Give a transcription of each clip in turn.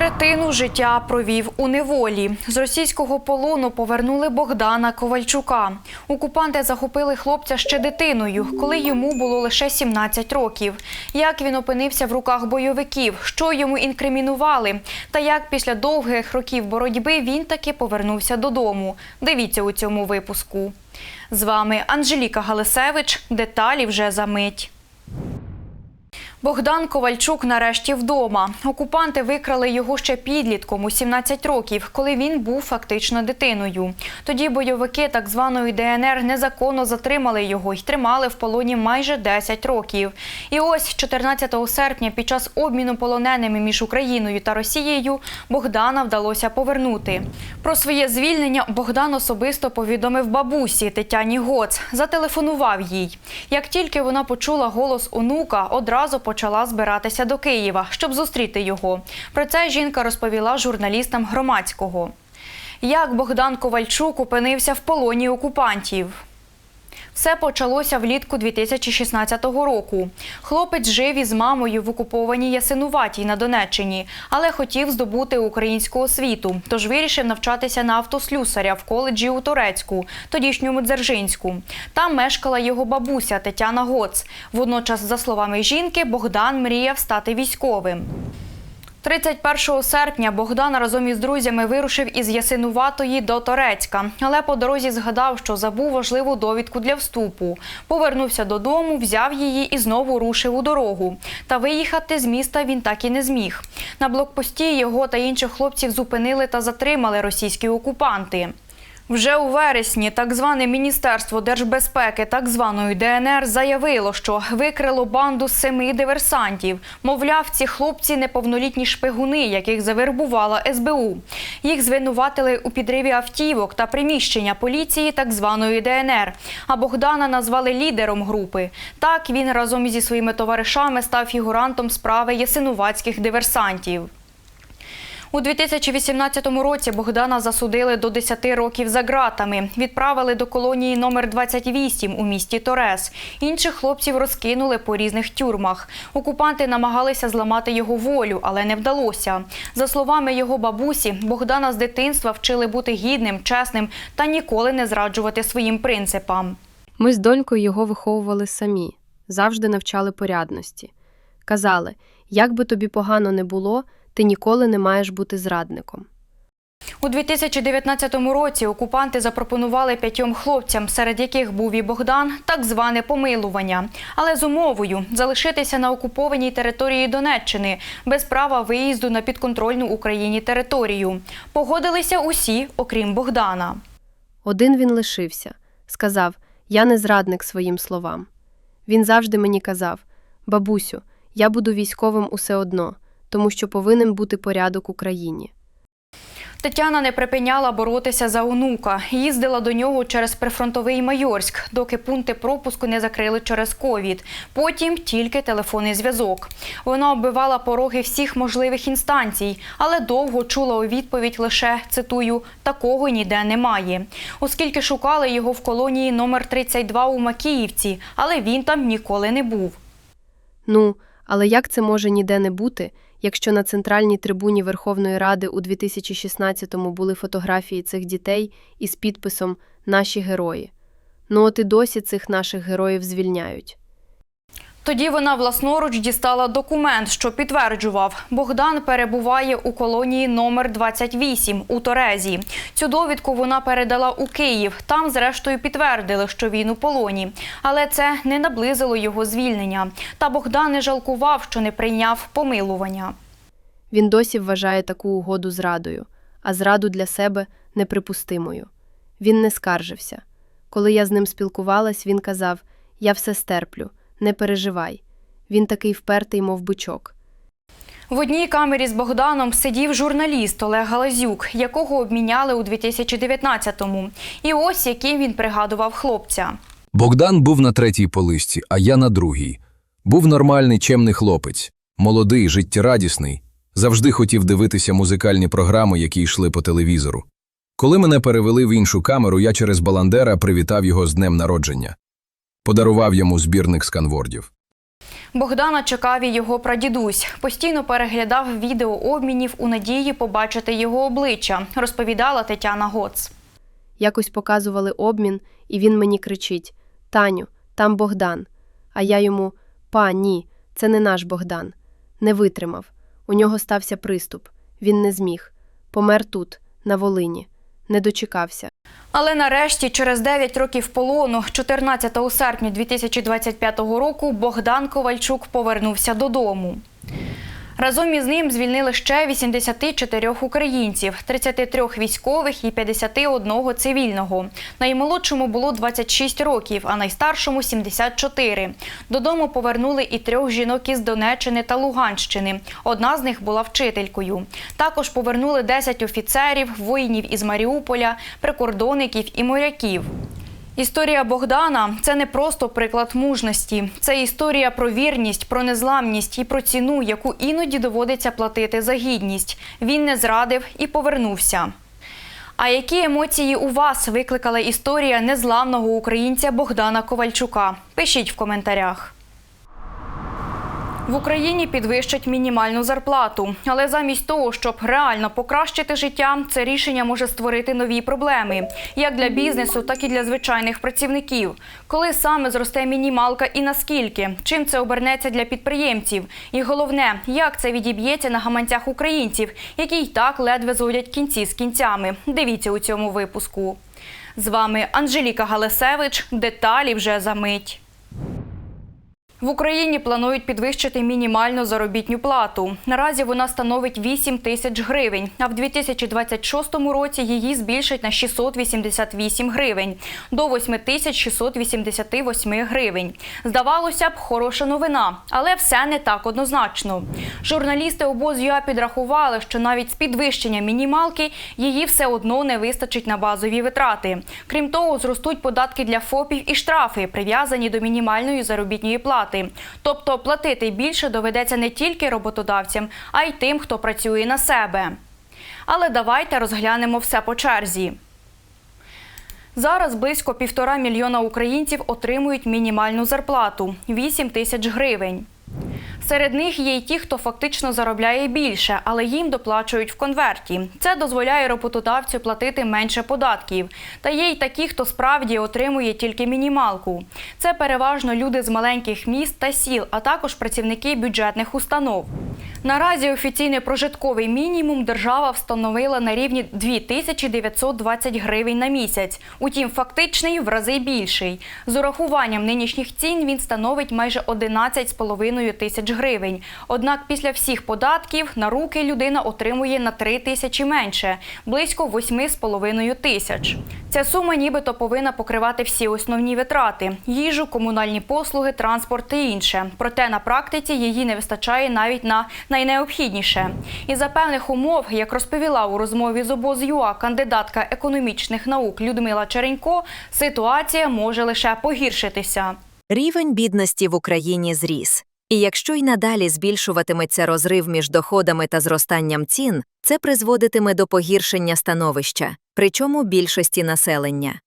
Третину життя провів у неволі. З російського полону повернули Богдана Ковальчука. Окупанти захопили хлопця ще дитиною, коли йому було лише 17 років. Як він опинився в руках бойовиків, що йому інкримінували, та як після довгих років боротьби він таки повернувся додому. Дивіться у цьому випуску. З вами Анжеліка Галисевич. Деталі вже за мить. Богдан Ковальчук нарешті вдома. Окупанти викрали його ще підлітком у 17 років, коли він був фактично дитиною. Тоді бойовики так званої ДНР незаконно затримали його й тримали в полоні майже 10 років. І ось 14 серпня під час обміну полоненими між Україною та Росією Богдана вдалося повернути. Про своє звільнення Богдан особисто повідомив бабусі Тетяні Гоц. Зателефонував їй. Як тільки вона почула голос онука, одразу почала збиратися до Києва, щоб зустріти його. Про це жінка розповіла журналістам громадського. Як Богдан Ковальчук опинився в полоні окупантів. Все почалося влітку 2016 року. Хлопець жив із мамою в окупованій Ясинуватій на Донеччині, але хотів здобути українську освіту, тож вирішив навчатися на автослюсаря в коледжі у Турецьку, тодішньому Дзержинську. Там мешкала його бабуся Тетяна Гоц. Водночас, за словами жінки, Богдан мріяв стати військовим. 31 серпня Богдан разом із друзями вирушив із Ясинуватої до Торецька, але по дорозі згадав, що забув важливу довідку для вступу. Повернувся додому, взяв її і знову рушив у дорогу. Та виїхати з міста він так і не зміг. На блокпості його та інших хлопців зупинили та затримали російські окупанти. Вже у вересні так зване Міністерство держбезпеки так званої ДНР заявило, що викрило банду семи диверсантів. Мовляв, ці хлопці неповнолітні шпигуни, яких завербувала СБУ. Їх звинуватили у підриві автівок та приміщення поліції так званої ДНР. А Богдана назвали лідером групи. Так він разом зі своїми товаришами став фігурантом справи ясинуватських диверсантів. У 2018 році Богдана засудили до 10 років за ґратами. Відправили до колонії номер 28 у місті Торес. Інших хлопців розкинули по різних тюрмах. Окупанти намагалися зламати його волю, але не вдалося. За словами його бабусі, Богдана з дитинства вчили бути гідним, чесним та ніколи не зраджувати своїм принципам. Ми з донькою його виховували самі, завжди навчали порядності. Казали, як би тобі погано не було, ти ніколи не маєш бути зрадником. У 2019 році окупанти запропонували п'ятьом хлопцям, серед яких був і Богдан, так зване помилування, але з умовою залишитися на окупованій території Донеччини без права виїзду на підконтрольну Україні територію. Погодилися усі, окрім Богдана. Один він лишився, сказав: Я не зрадник своїм словам. Він завжди мені казав: Бабусю, я буду військовим усе одно, тому що повинен бути порядок в Україні. Тетяна не припиняла боротися за онука. Їздила до нього через прифронтовий Майорськ, доки пункти пропуску не закрили через ковід. Потім тільки телефонний зв'язок. Вона оббивала пороги всіх можливих інстанцій, але довго чула у відповідь лише цитую такого ніде немає. Оскільки шукали його в колонії номер 32 у Макіївці, але він там ніколи не був. Ну, але як це може ніде не бути, якщо на центральній трибуні Верховної Ради у 2016-му були фотографії цих дітей із підписом Наші герої? Ну от і досі цих наших героїв звільняють. Тоді вона власноруч дістала документ, що підтверджував, Богдан перебуває у колонії номер 28 у Торезі. Цю довідку вона передала у Київ. Там, зрештою, підтвердили, що він у полоні. Але це не наблизило його звільнення. Та Богдан не жалкував, що не прийняв помилування. Він досі вважає таку угоду зрадою, а зраду для себе неприпустимою. Він не скаржився. Коли я з ним спілкувалась, він казав: Я все стерплю, не переживай. Він такий впертий, мов бичок. В одній камері з Богданом сидів журналіст Олег Галазюк, якого обміняли у 2019-му. І ось яким він пригадував хлопця. Богдан був на третій полисці, а я на другій. Був нормальний, чемний хлопець, молодий, життєрадісний, завжди хотів дивитися музикальні програми, які йшли по телевізору. Коли мене перевели в іншу камеру, я через Баландера привітав його з днем народження. Подарував йому збірник сканвордів. Богдана чекав і його прадідусь. Постійно переглядав відео обмінів у надії побачити його обличчя, розповідала Тетяна Гоц. Якось показували обмін, і він мені кричить: Таню, там Богдан. А я йому: Па, ні, це не наш Богдан. Не витримав. У нього стався приступ. Він не зміг. Помер тут, на Волині. Не дочекався. Але нарешті, через 9 років полону, 14 серпня 2025 року, Богдан Ковальчук повернувся додому. Разом із ним звільнили ще 84 українців, 33 військових і 51 цивільного. Наймолодшому було 26 років, а найстаршому 74. Додому повернули і трьох жінок із Донеччини та Луганщини. Одна з них була вчителькою. Також повернули 10 офіцерів, воїнів із Маріуполя, прикордонників і моряків. Історія Богдана це не просто приклад мужності, це історія про вірність, про незламність і про ціну, яку іноді доводиться платити за гідність. Він не зрадив і повернувся. А які емоції у вас викликала історія незламного українця Богдана Ковальчука? Пишіть в коментарях. В Україні підвищать мінімальну зарплату, але замість того, щоб реально покращити життя, це рішення може створити нові проблеми як для бізнесу, так і для звичайних працівників. Коли саме зросте мінімалка і наскільки, чим це обернеться для підприємців, і головне, як це відіб'ється на гаманцях українців, які й так ледве зводять кінці з кінцями. Дивіться у цьому випуску. З вами Анжеліка Галасевич. Деталі вже за мить. В Україні планують підвищити мінімальну заробітну плату. Наразі вона становить 8 тисяч гривень, а в 2026 році її збільшать на 688 гривень до 8 тисяч 688 гривень. Здавалося б, хороша новина, але все не так однозначно. Журналісти обоз.ЮА підрахували, що навіть з підвищення мінімалки її все одно не вистачить на базові витрати. Крім того, зростуть податки для ФОПів і штрафи, прив'язані до мінімальної заробітної плати. Тобто платити більше доведеться не тільки роботодавцям, а й тим, хто працює на себе. Але давайте розглянемо все по черзі. Зараз близько півтора мільйона українців отримують мінімальну зарплату 8 тисяч гривень. Серед них є й ті, хто фактично заробляє більше, але їм доплачують в конверті. Це дозволяє роботодавцю платити менше податків. Та є й такі, хто справді отримує тільки мінімалку. Це переважно люди з маленьких міст та сіл, а також працівники бюджетних установ. Наразі офіційний прожитковий мінімум держава встановила на рівні 2920 гривень на місяць. Утім, фактичний в рази більший. З урахуванням нинішніх цін він становить майже 11,5 тисяч гривень. Однак після всіх податків на руки людина отримує на 3 тисячі менше близько 8,5 тисяч. Ця сума нібито повинна покривати всі основні витрати: їжу, комунальні послуги, транспорт і інше. Проте на практиці її не вистачає навіть на найнеобхідніше. І за певних умов, як розповіла у розмові з обоз.ЮА кандидатка економічних наук Людмила Черенько, ситуація може лише погіршитися. Рівень бідності в Україні зріс. І якщо й надалі збільшуватиметься розрив між доходами та зростанням цін, це призводитиме до погіршення становища, причому більшості населення.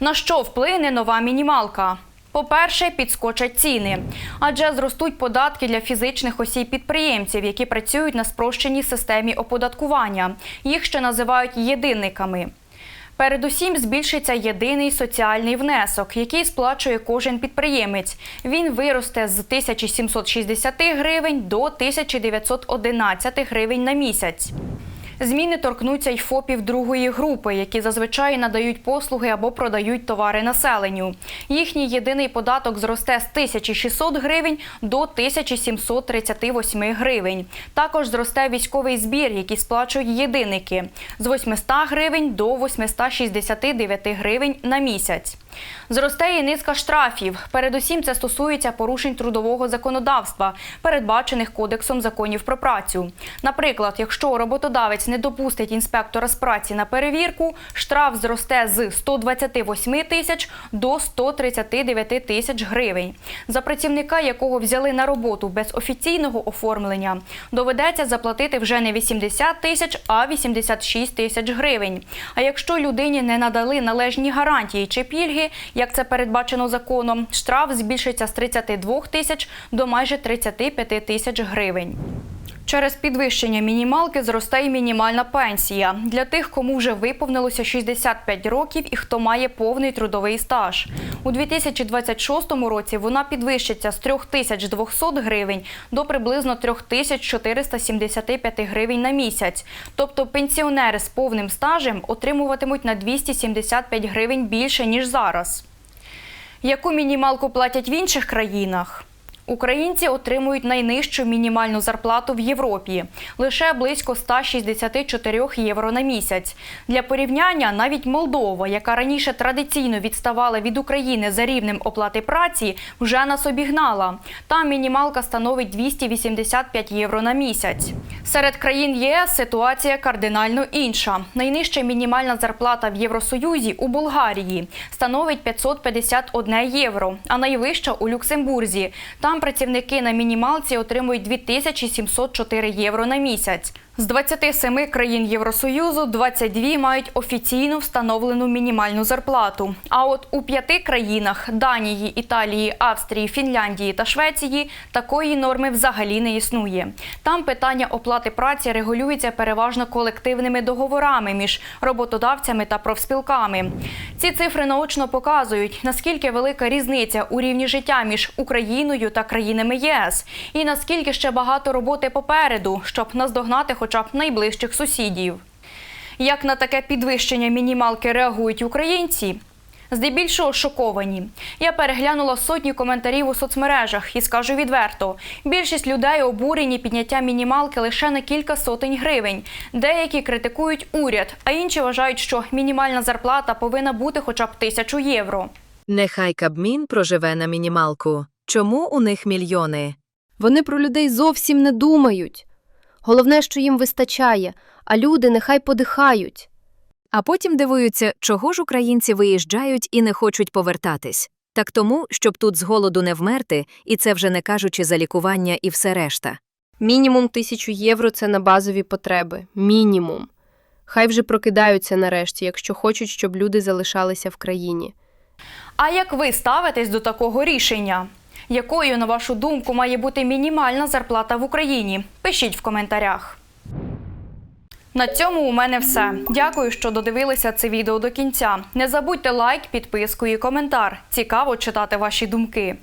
На що вплине нова мінімалка? По-перше, підскочать ціни, адже зростуть податки для фізичних осіб-підприємців, які працюють на спрощеній системі оподаткування. Їх ще називають єдинниками. Передусім збільшиться єдиний соціальний внесок, який сплачує кожен підприємець. Він виросте з 1760 гривень до 1911 гривень на місяць. Зміни торкнуться й ФОПів другої групи, які зазвичай надають послуги або продають товари населенню. Їхній єдиний податок зросте з 1600 гривень до 1738 гривень. Також зросте військовий збір, який сплачують єдинники з 800 гривень до 869 гривень на місяць. Зросте низка штрафів. Передусім, це стосується порушень трудового законодавства, передбачених Кодексом законів про працю. Наприклад, якщо роботодавець не допустить інспектора з праці на перевірку, штраф зросте з 128 тисяч до 139 тисяч гривень. За працівника, якого взяли на роботу без офіційного оформлення, доведеться заплатити вже не 80 тисяч, а 86 тисяч гривень. А якщо людині не надали належні гарантії чи пільги, як це передбачено законом, штраф збільшиться з 32 тисяч до майже 35 тисяч гривень. Через підвищення мінімалки зросте й мінімальна пенсія для тих, кому вже виповнилося 65 років і хто має повний трудовий стаж. У 2026 році вона підвищиться з 3200 гривень до приблизно 3475 гривень на місяць. Тобто пенсіонери з повним стажем отримуватимуть на 275 гривень більше ніж зараз. Яку мінімалку платять в інших країнах? Українці отримують найнижчу мінімальну зарплату в Європі лише близько 164 євро на місяць. Для порівняння навіть Молдова, яка раніше традиційно відставала від України за рівнем оплати праці, вже нас обігнала. Там мінімалка становить 285 євро на місяць. Серед країн ЄС ситуація кардинально інша. Найнижча мінімальна зарплата в Євросоюзі у Болгарії становить 551 євро, а найвища у Люксембурзі. Там працівники на мінімалці отримують 2704 євро на місяць. З 27 країн Євросоюзу 22 мають офіційно встановлену мінімальну зарплату. А от у п'яти країнах Данії, Італії, Австрії, Фінляндії та Швеції такої норми взагалі не існує. Там питання оплати праці регулюється переважно колективними договорами між роботодавцями та профспілками. Ці цифри наочно показують, наскільки велика різниця у рівні життя між Україною та країнами ЄС, і наскільки ще багато роботи попереду, щоб наздогнати хоча б найближчих сусідів. Як на таке підвищення мінімалки реагують українці? Здебільшого шоковані. Я переглянула сотні коментарів у соцмережах і скажу відверто: більшість людей обурені підняття мінімалки лише на кілька сотень гривень. Деякі критикують уряд, а інші вважають, що мінімальна зарплата повинна бути хоча б тисячу євро. Нехай Кабмін проживе на мінімалку. Чому у них мільйони? Вони про людей зовсім не думають. Головне, що їм вистачає, а люди нехай подихають. А потім дивуються, чого ж українці виїжджають і не хочуть повертатись. Так тому, щоб тут з голоду не вмерти, і це вже не кажучи за лікування і все решта. Мінімум тисячу євро це на базові потреби. Мінімум. Хай вже прокидаються нарешті, якщо хочуть, щоб люди залишалися в країні. А як ви ставитесь до такого рішення? Якою, на вашу думку, має бути мінімальна зарплата в Україні? Пишіть в коментарях. На цьому у мене все. Дякую, що додивилися це відео до кінця. Не забудьте лайк, підписку і коментар. Цікаво читати ваші думки.